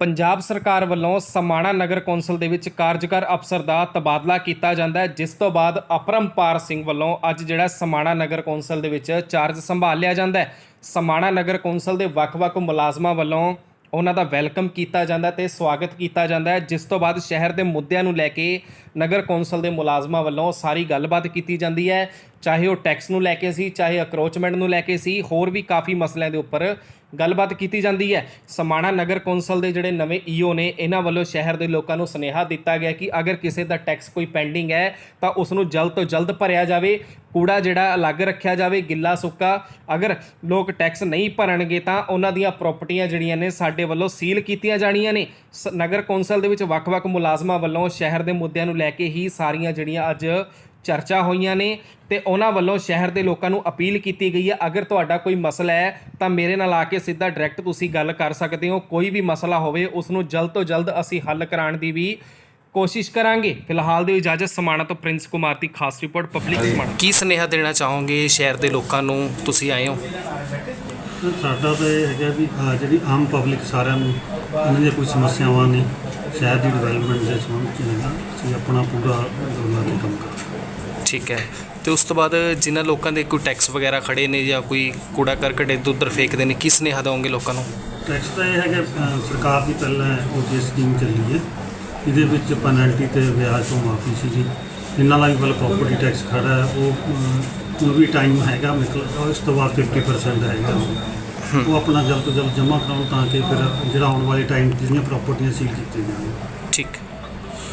ਪੰਜਾਬ ਸਰਕਾਰ ਵੱਲੋਂ ਸਮਾਣਾ ਨਗਰ ਕੌਂਸਲ ਦੇ ਵਿੱਚ ਕਾਰਜਕਾਰ ਅਫਸਰ ਦਾ ਤਬਾਦਲਾ ਕੀਤਾ ਜਾਂਦਾ ਹੈ, ਜਿਸ ਤੋਂ ਬਾਅਦ ਅਪਰਮਪਾਰ ਸਿੰਘ ਵੱਲੋਂ ਅੱਜ ਜਿਹੜਾ ਸਮਾਣਾ ਨਗਰ ਕੌਂਸਲ ਦੇ ਵਿੱਚ ਚਾਰਜ ਸੰਭਾਲ ਲਿਆ ਜਾਂਦਾ ਹੈ। ਸਮਾਣਾ ਨਗਰ ਕੌਂਸਲ ਦੇ ਵੱਖ-ਵੱਖ ਮੁਲਾਜ਼ਮਾਂ ਵੱਲੋਂ ਉਹਨਾਂ ਦਾ ਵੈਲਕਮ ਕੀਤਾ ਜਾਂਦਾ ਹੈ ਤੇ ਸਵਾਗਤ ਕੀਤਾ ਜਾਂਦਾ ਹੈ, ਜਿਸ ਤੋਂ ਬਾਅਦ ਸ਼ਹਿਰ ਦੇ ਮੁੱਦਿਆਂ ਨੂੰ ਲੈ ਕੇ ਨਗਰ ਕੌਂਸਲ ਦੇ ਮੁਲਾਜ਼ਮਾਂ ਵੱਲੋਂ ਸਾਰੀ ਗੱਲਬਾਤ ਕੀਤੀ ਜਾਂਦੀ ਹੈ। ਚਾਹੇ ਉਹ ਟੈਕਸ ਨੂੰ ਲੈ ਕੇ ਸੀ, ਚਾਹੇ ਅਕਰੋਚਮੈਂਟ ਨੂੰ ਲੈ ਕੇ ਸੀ, ਹੋਰ ਵੀ ਕਾਫੀ ਮਸਲਿਆਂ ਦੇ ਉੱਪਰ ਗੱਲਬਾਤ ਕੀਤੀ ਜਾਂਦੀ ਹੈ। ਸਮਾਣਾ ਨਗਰ ਕੌਂਸਲ ਦੇ ਜਿਹੜੇ ਨਵੇਂ ਈਓ ਨੇ, ਇਹਨਾਂ ਵੱਲੋਂ ਸ਼ਹਿਰ ਦੇ ਲੋਕਾਂ ਨੂੰ ਸੁਨੇਹਾ ਦਿੱਤਾ ਗਿਆ ਕਿ ਅਗਰ ਕਿਸੇ ਦਾ ਟੈਕਸ ਕੋਈ ਪੈਂਡਿੰਗ ਹੈ, ਤਾਂ ਉਸ ਨੂੰ ਜਲਦ ਤੋਂ ਜਲਦ ਭਰਿਆ ਜਾਵੇ, ਕੂੜਾ ਜਿਹੜਾ ਅਲੱਗ ਰੱਖਿਆ ਜਾਵੇ, ਗਿੱਲਾ ਸੁੱਕਾ। ਅਗਰ ਲੋਕ ਟੈਕਸ ਨਹੀਂ ਭਰਨਗੇ, ਤਾਂ ਉਹਨਾਂ ਦੀਆਂ ਪ੍ਰਾਪਰਟੀਆਂ ਜਿਹੜੀਆਂ ਨੇ, ਸਾਡੇ ਵੱਲੋਂ ਸੀਲ ਕੀਤੀਆਂ ਜਾਣੀਆਂ ਨੇ। ਸ- ਨਗਰ ਕੌਂਸਲ ਦੇ ਵਿੱਚ ਵੱਖ-ਵੱਖ ਮੁਲਾਜ਼ਮਾਂ ਵੱਲੋਂ ਸ਼ਹਿਰ ਦੇ ਮੁੱਦਿਆਂ ਨੂੰ ਲੈ ਕੇ ਹੀ ਸਾਰੀਆਂ ਜਿਹੜੀਆਂ ਅੱਜ ਚਰਚਾ ਹੋਈਆਂ ਨੇ ਤੇ ਉਹਨਾਂ ਵੱਲੋਂ ਸ਼ਹਿਰ ਦੇ ਲੋਕਾਂ ਨੂੰ ਅਪੀਲ ਕੀਤੀ ਗਈ ਹੈ ਅਗਰ ਤੁਹਾਡਾ ਕੋਈ ਮਸਲਾ ਹੈ ਤਾਂ ਮੇਰੇ ਨਾਲ ਆ ਕੇ ਸਿੱਧਾ ਡਾਇਰੈਕਟ ਤੁਸੀਂ ਗੱਲ ਕਰ ਸਕਦੇ ਹੋ। ਕੋਈ ਵੀ ਮਸਲਾ ਹੋਵੇ ਉਸ ਨੂੰ ਜਲਦ ਤੋਂ ਜਲਦ ਅਸੀਂ ਹੱਲ ਕਰਾਉਣ ਦੀ ਵੀ ਕੋਸ਼ਿਸ਼ ਕਰਾਂਗੇ। ਫਿਲਹਾਲ ਦੀ ਇਜਾਜ਼ਤ ਸਮਾਣਾ ਤੋਂ ਪ੍ਰਿੰਸ ਕੁਮਾਰ ਦੀ ਖਾਸ ਰਿਪੋਰਟ ਪਬਲਿਕ ਸਮਾਣਾ। ਕੀ ਸੁਨੇਹਾ ਦੇਣਾ ਚਾਹੋਗੇ ਸ਼ਹਿਰ ਦੇ ਲੋਕਾਂ ਨੂੰ? ਤੁਸੀਂ ਆਏ ਹੋ। ਸਾਡਾ ਤਾਂ ਇਹ ਹੈਗਾ ਵੀ ਆਹ ਜਿਹੜੀ ਆਮ ਪਬਲਿਕ ਸਾਰਿਆਂ ਨੂੰ ਉਹਨਾਂ ਦੀਆਂ ਕੋਈ ਸਮੱਸਿਆਵਾਂ ਨੇ ਸ਼ਹਿਰ ਦੀ ਡਿਵੈਲਪਮੈਂਟ ਦੇ ਸੰਬੰਧ ਚ ਹੈਗਾ ਅਸੀਂ ਆਪਣਾ ਪੂਰਾ ਲਾ ਕੇ ਕੰਮ ਕਰਾਂਗੇ ਠੀਕ ਹੈ। ਤੇ ਉਸ ਤੋਂ ਬਾਅਦ ਜਿਨ੍ਹਾਂ ਲੋਕਾਂ ਦੇ ਕੋਈ ਟੈਕਸ ਵਗੈਰਾ ਖੜੇ ਨੇ ਜਾਂ ਕੋਈ ਕੂੜਾ ਕਰਕਟ ਇੱਧਰ ਉੱਧਰ ਫੇਕਦੇ ਨੇ ਕੀ ਸੁਨੇਹਾ ਦਿਓਗੇ ਲੋਕਾਂ ਨੂੰ? ਟੈਕਸ ਤਾਂ ਇਹ ਹੈਗਾ ਅਹ, ਸਰਕਾਰ ਦੀ ਪਹਿਲਾਂ ਉਹ ਜੇ ਸਕੀਮ ਚੱਲੀ ਹੈ। ਇਹਦੇ ਵਿੱਚ ਪੈਨਲਟੀ ਤੇ ਵਿਆਜ ਤੋਂ ਮਾਫੀ ਸੀ ਜੀ। ਇਹਨਾਂ ਦਾ ਵੀ ਵੱਲ ਪ੍ਰਾਪਰਟੀ ਟੈਕਸ ਖੜਾ ਹੈ। ਉਹ ਉਹ ਵੀ ਟਾਈਮ ਹੈਗਾ ਮਤਲਬ ਇਸ ਤੋਂ ਬਾਅਦ 50% ਹੈਗਾ। ਉਹ ਆਪਣਾ ਜਲਦ ਤੋਂ ਜਲਦ ਜਮ੍ਹਾਂ ਕਰਾਉਣ ਤਾਂ ਕਿ ਫਿਰ ਜਿਹੜਾ ਆਉਣ ਵਾਲੇ ਟਾਈਮ ਜਿਹੜੀਆਂ ਪ੍ਰਾਪਰਟੀਆਂ ਸੀਲ ਕੀਤੀਆਂ ਜਾਣ। ਠੀਕ।